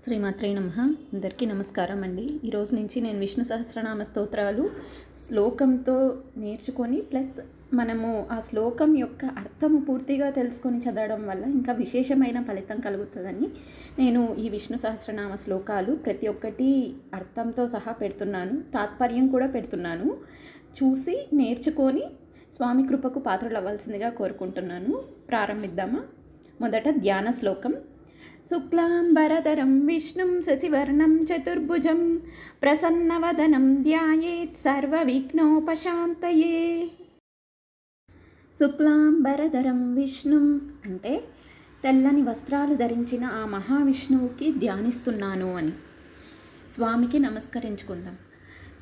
శ్రీమాత్రే నమ. అందరికీ నమస్కారం అండి. ఈరోజు నుంచి నేను విష్ణు సహస్రనామ స్తోత్రాలు శ్లోకంతో నేర్చుకొని ప్లస్ మనము ఆ శ్లోకం యొక్క అర్థము పూర్తిగా తెలుసుకొని చదవడం వల్ల ఇంకా విశేషమైన ఫలితం కలుగుతుందని నేను ఈ విష్ణు సహస్రనామ శ్లోకాలు ప్రతి ఒక్కటి అర్థంతో సహా పెడుతున్నాను. తాత్పర్యం కూడా పెడుతున్నాను. చూసి నేర్చుకొని స్వామి కృపకు పాత్రలు అవ్వాల్సిందిగా కోరుకుంటున్నాను. ప్రారంభిద్దామా? మొదట ధ్యాన శ్లోకం. శుక్లాంబరధరం విష్ణుం శశివర్ణం చతుర్భుజం ప్రసన్నవదనం ధ్యాయేత్ సర్వవిఘ్నోపశాంతయే శుక్లాంబరధరం విష్ణుం అంటే తెల్లని వస్త్రాలు ధరించిన ఆ మహావిష్ణువుకి ధ్యానిస్తున్నాను అని. స్వామికి నమస్కరించుకుందాం.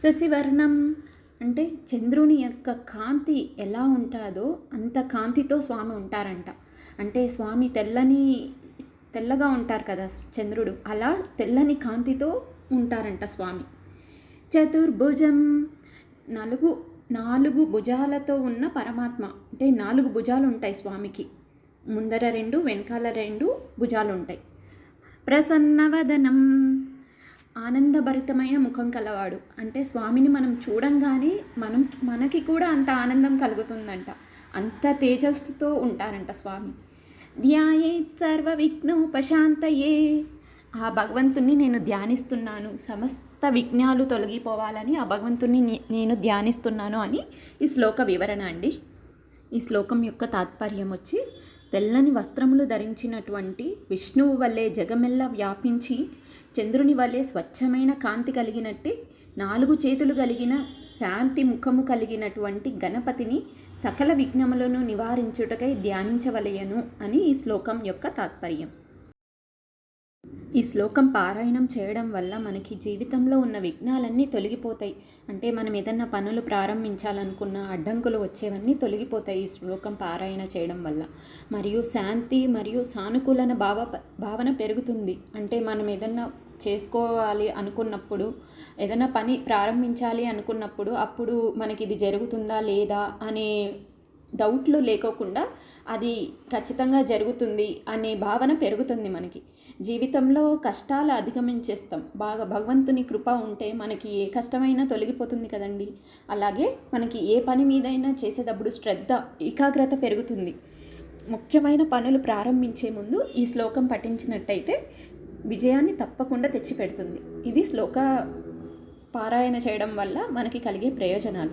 శశివర్ణం అంటే చంద్రుని యొక్క కాంతి ఎలా ఉంటుందో అంత కాంతితో స్వామి ఉంటారంట. అంటే స్వామి తెల్లని తెల్లగా ఉంటారు కదా చంద్రుడు అలా తెల్లని కాంతితో ఉంటారంట స్వామి. చతుర్భుజం నలుగు నాలుగు భుజాలతో ఉన్న పరమాత్మ అంటే నాలుగు భుజాలు ఉంటాయి స్వామికి. ముందర రెండు వెనకాల రెండు భుజాలు ఉంటాయి. ప్రసన్నవదనం ఆనందభరితమైన ముఖం కలవాడు. అంటే స్వామిని మనం చూడంగానే మనం మనకి కూడా అంత ఆనందం కలుగుతుందంట. అంత తేజస్సుతో ఉంటారంట స్వామి. ధ్యాయేత్ సర్వ విఘ్నోపశాంతయే ఆ భగవంతుణ్ణి నేను ధ్యానిస్తున్నాను. సమస్త విఘ్నాలు తొలగిపోవాలని ఆ భగవంతుణ్ణి నేను ధ్యానిస్తున్నాను అని ఈ శ్లోక వివరణ అండి. ఈ శ్లోకం యొక్క తాత్పర్యం వచ్చి తెల్లని వస్త్రములు ధరించినటువంటి విష్ణువు వల్లే జగమెల్లా వ్యాపించి చంద్రుని వల్లే స్వచ్ఛమైన కాంతి కలిగినట్టే నాలుగు చేతులు కలిగిన శాంతి ముఖము కలిగినటువంటి గణపతిని సకల విఘ్నములను నివారించుటకై ధ్యానించవలయను అని ఈ శ్లోకం యొక్క తాత్పర్యం. ఈ శ్లోకం పారాయణం చేయడం వల్ల మనకి జీవితంలో ఉన్న విఘ్నాలన్నీ తొలగిపోతాయి. అంటే మనం ఏదన్నా పనులు ప్రారంభించాలనుకున్న అడ్డంకులు వచ్చేవన్నీ తొలగిపోతాయి ఈ శ్లోకం పారాయణ చేయడం వల్ల. మరియు శాంతి మరియు సానుకూలన భావ భావన పెరుగుతుంది. అంటే మనం ఏదన్నా చేసుకోవాలి అనుకున్నప్పుడు ఏదైనా పని ప్రారంభించాలి అనుకున్నప్పుడు అప్పుడు మనకి ఇది జరుగుతుందా లేదా అనే డౌట్లు లేకోకుండా అది ఖచ్చితంగా జరుగుతుంది అనే భావన పెరుగుతుంది మనకి. జీవితంలో కష్టాలు అధిగమించేస్తాం. బాగా భగవంతుని కృప ఉంటే మనకి ఏ కష్టమైనా తొలగిపోతుంది కదండి. అలాగే మనకి ఏ పని మీదైనా చేసేటప్పుడు శ్రద్ధ ఏకాగ్రత పెరుగుతుంది. ముఖ్యమైన పనులు ప్రారంభించే ముందు ఈ శ్లోకం పఠించినట్టయితే విజయాన్ని తప్పకుండా తెచ్చిపెడుతుంది. ఇది శ్లోక పారాయణ చేయడం వల్ల మనకి కలిగే ప్రయోజనాలు.